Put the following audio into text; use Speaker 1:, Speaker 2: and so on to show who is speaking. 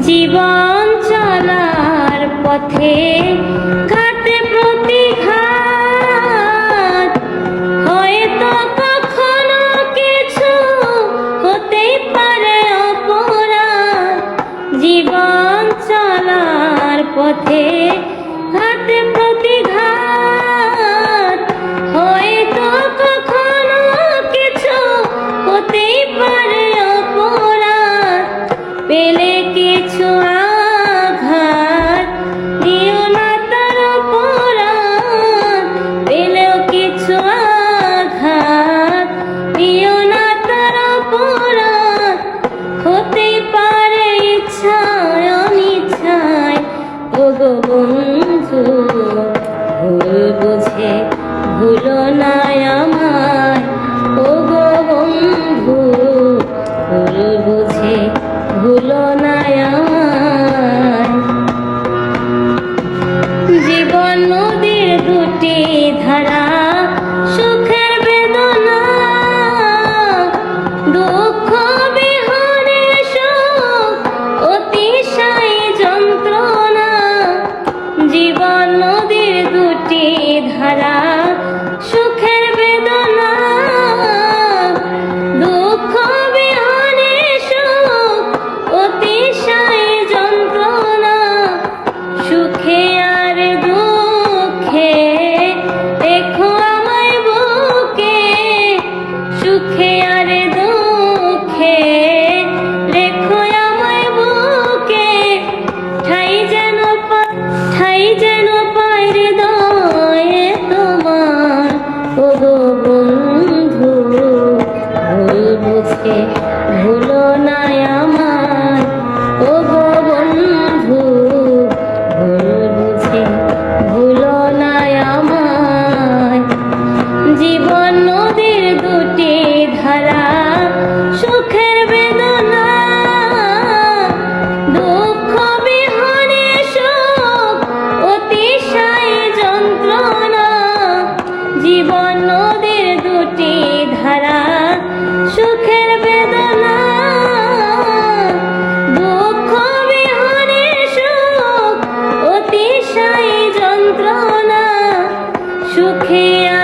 Speaker 1: জীবন চলার পথে ঘাটে প্রতিঘাত। হয়তো কখনো কিছু হতেই পারে অপরাধ। জীবন চলার পথে ঘাটে প্রতিঘাত। Thank you. Here.